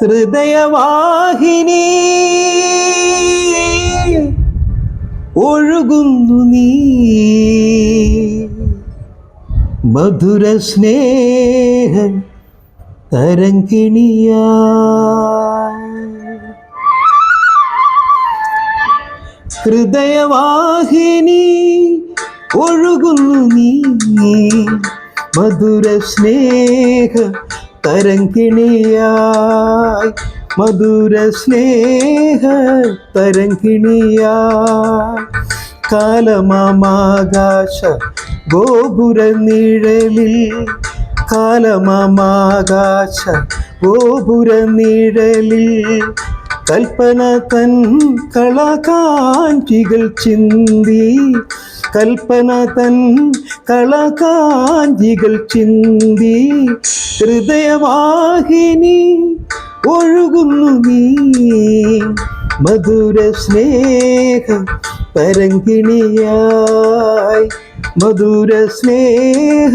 ഹൃദയവാഹിനി ഒഴുകുന്നു നീ. മധുര സ്നേഹം തരങ്കിണിയാ ഹൃദയവാഹിനി ഒഴുകുന്നു നീ. മധുര സ്നേഹ തരങ്കിണിയായി മധുര സ്നേഹ തരങ്കിണിയായി കാലമാകാശ ഗോപുര നിഴലിൽ. കാലമാകാശ ഗോപുര നിഴലിൽ. കൽപ്പന തൻ കളകാഞ്ചികൾ ചിന്തി. കൽപ്പന തൻ കളകാഞ്ചികൾ ചിന്തി. ഹൃദയവാഹിനി ഒഴുകുന്നു നീ. മധുര സ്നേഹ പരങ്കിണിയായി. മധുര സ്നേഹ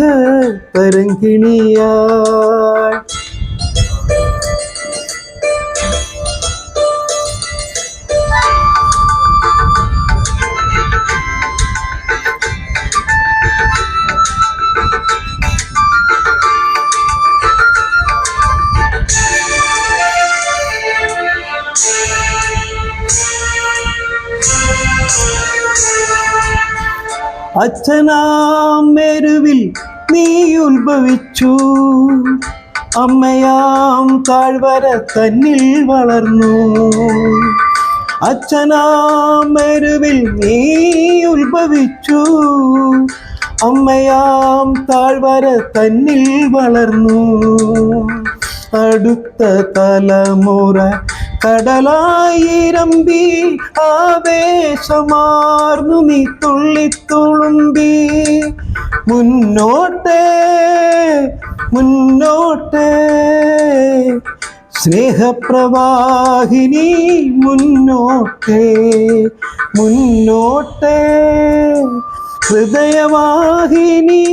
തരങ്കിണിയായി അച്ഛനാം മെരുവിൽ നീ ഉത്ഭവിച്ചു അമ്മയാം താഴ്വര തന്നിൽ വളർന്നു. അച്ഛനാം മെരുവിൽ നീ ഉത്ഭവിച്ചു അമ്മയാം താഴ്വര തന്നിൽ വളർന്നു. അടുത്ത തലമുറ കടലായിരമ്പി ആവേശമാർന്നു നീ തുള്ളിത്തുളുമ്പി മുന്നോട്ടേ മുന്നോട്ടേ. സ്നേഹപ്രവാഹിനി മുന്നോട്ടേ മുന്നോട്ടേ. ഹൃദയവാഹിനി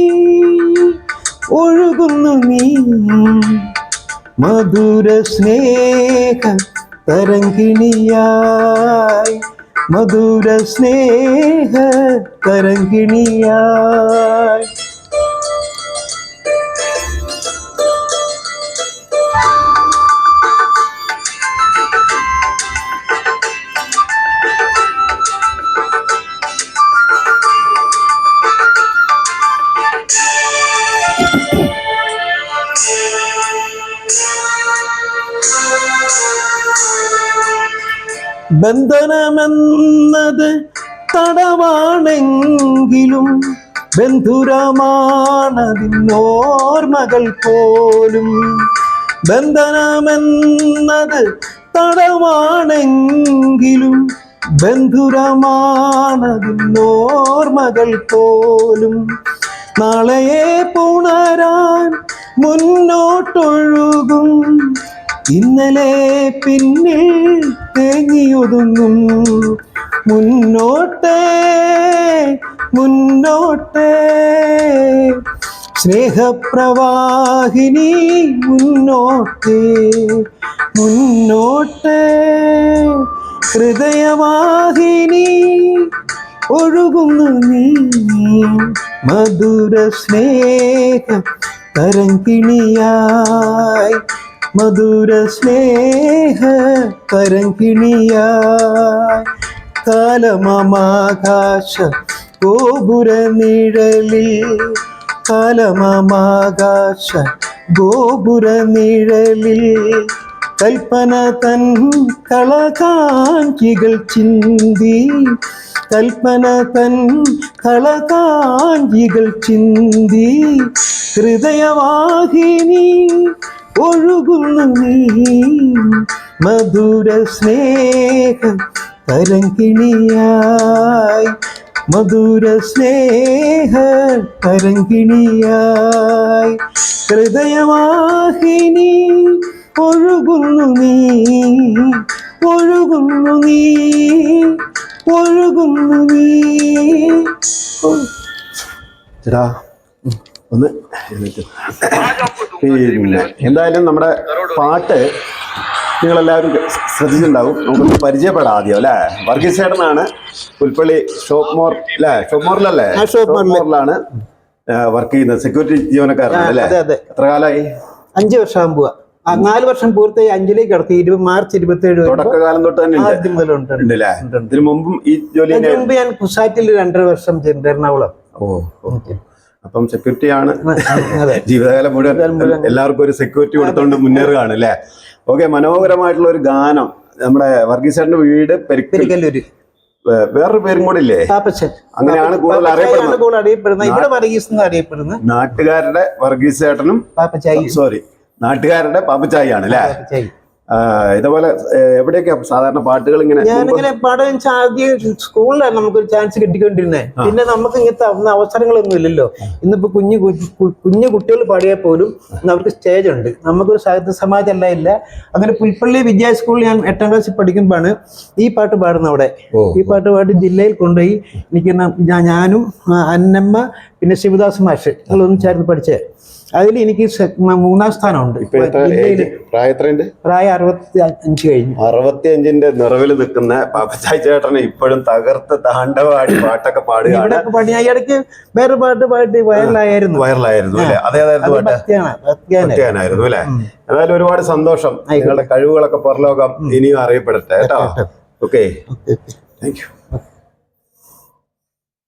ഒഴുകുന്നു നീ. മധുര സ്നേഹ തരങ്കിണിയായി മധുര സ്നേഹ തരങ്കിണിയായി ബന്ധനമെന്നത് തടവാണെങ്കിലും ബന്ധുരമാണതിനോർമകൾ പോലും. ബന്ധനമെന്നത് തടവാണെങ്കിലും ബന്ധുരമാണതിനോർമകൾ പോലും. നാളെയെ പുണരാൻ മുന്നോട്ടൊഴുകും ഇന്നലെ പിന്നിൽ തേങ്ങിയൊതുങ്ങും മുന്നോട്ടേ മുന്നോട്ടേ. സ്നേഹപ്രവാഹിനി മുന്നോട്ടേ മുന്നോട്ടേ. ഹൃദയവാഹിനി ഒഴുകുന്നു നീ. മധുര സ്നേഹ തരങ്കിണിയായി മധുര സ്നേഹ കരങ്കിണിയ. കാലമാകാശ ഗോപുര നിഴലിൽ കാലമാകാശ ഗോപുര നിഴലിൽ കൽപ്പന തൻ കളകാഞ്ചികൾ ചിന്തി കൽപ്പന തൻ കളകാഞ്ചികൾ ചിന്തി. ഹൃദയവാഹിനി ഒഴുകുന്നു നീ മധുര സ്നേഹം തരങ്കിണിയായി മധുര സ്നേഹ തരങ്കിണിയായി ഹൃദയവാഹിനി ഒഴുകുന്നു നീ ഒഴുകുന്നു നീ ഒഴുകുന്നു നീ ചേട്ടാ ഒന്ന്. പിന്നെ എന്തായാലും നമ്മുടെ പാട്ട് നിങ്ങളെല്ലാവരും ശ്രദ്ധിച്ചിട്ടുണ്ടാവും. നമുക്കൊന്ന് പരിചയപ്പെടാം ആദ്യം അല്ലേ? വർഗീസ് ചേട്ടനാണ് പുൽപ്പള്ളി ഷോപ്പ് മോർ അല്ലേ? ഷോപ്പ് മോറിലല്ലേ? ഷോപ്പ് മോറിൽ. മോറിലാണ് വർക്ക് ചെയ്യുന്നത്. സെക്യൂരിറ്റി ജീവനക്കാരാണ് അല്ലേ? എത്ര കാലമായി? അഞ്ചു വർഷം പോവാ. നാല് വർഷം പൂർത്തിയായി അഞ്ചിലേക്ക് കടത്തി. ഇരുപത് മാർച്ച് ഇരുപത്തി ഏഴ് തുടക്കകാലം തൊട്ട് തന്നെ ഉണ്ട്. ആദ്യം മുതലുണ്ട് ഉണ്ട്. ഇതിനു മുമ്പും ഈ ജോലി അതിന് മുമ്പ് ഞാൻ കുസാറ്റിൽ രണ്ടര വർഷം ചെയ്തിട്ടുണ്ട് എറണാകുളം. ഓ ഓ. അപ്പം സെക്യൂരിറ്റി ആണ്. അതെ. ജീവിതകാലം മുഴുവൻ എല്ലാവർക്കും ഒരു സെക്യൂരിറ്റി കൊടുത്തോണ്ട് മുന്നേറുകയാണ് അല്ലേ? ഓക്കെ മനോഹരമായിട്ടുള്ള ഒരു ഗാനം. നമ്മുടെ വർഗീസറിന്റെ വീട് പെരിക്കല്ലൂര്. വേറൊരു പേരും കൂടെ ഇല്ലേ? അങ്ങനെയാണ് കൂടുതൽ അറിയപ്പെടുന്നത്. നാട്ടുകാരുടെ വർഗീസ് ചേട്ടനും പാപ്പച്ചായി. സോറി നാട്ടുകാരുടെ പാപ്പച്ചായി ആണ് അല്ലേ? ഇതുപോലെ എവിടെയൊക്കെ എവിടെയൊക്കെയാ സാധാരണ പാട്ടുകൾ ഇങ്ങനെ ഞാനിങ്ങനെ പാടാൻ ആദ്യം സ്കൂളിലാണ് നമുക്കൊരു ചാൻസ് കിട്ടിക്കൊണ്ടിരുന്നേ. പിന്നെ നമുക്ക് ഇങ്ങനത്തെ അവ- അവസരങ്ങളൊന്നും ഇല്ലല്ലോ. ഇന്നിപ്പോ കുഞ്ഞു കുഞ്ഞു കുട്ടികൾ പാടിയാൽ പോലും അവർക്ക് സ്റ്റേജ് ഉണ്ട്. നമുക്കൊരു സാഹിത്യ സമാജം അല്ല ഇല്ല. അങ്ങനെ പുൽപ്പള്ളി വിദ്യാ സ്കൂളിൽ ഞാൻ എട്ടാം ക്ലാസ്സിൽ പഠിക്കുമ്പോഴാണ് ഈ പാട്ട് പാടുന്ന അവിടെ. ഈ പാട്ട് പാടി ജില്ലയിൽ കൊണ്ടുപോയി എനിക്ക് ഞാനും അന്നമ്മ പിന്നെ ശിവദാസ് മാഷ്. ഞങ്ങളൊന്നും ചേർന്ന് പഠിച്ചേ? അതിൽ എനിക്ക് മൂന്നാം സ്ഥാനമുണ്ട്. ജില്ലയിൽ പ്രായം അറുപത്തി അഞ്ച് കഴിഞ്ഞു. അറുപത്തിയഞ്ചിന്റെ നിറവിൽ നിൽക്കുന്ന പാപ്പച്ചായ് ചേട്ടനെ ഇപ്പോഴും തകർത്ത് താണ്ടവാടി പാട്ടൊക്കെ പാടുകയാണ്. പാടി ഞാൻ ഇടയ്ക്ക് വേറെ പാട്ട് പാട്ട് വയറിലായിരുന്നു വൈറലായിരുന്നു അല്ലെ? അത് അതേതായിരുന്നു ഒറ്റയാനായിരുന്നു അല്ലെ? എന്നാലും ഒരുപാട് സന്തോഷം. നിങ്ങളുടെ കഴിവുകളൊക്കെ പുറലോകം ഇനിയും അറിയപ്പെടട്ടെ കേട്ടോ. Okay thank you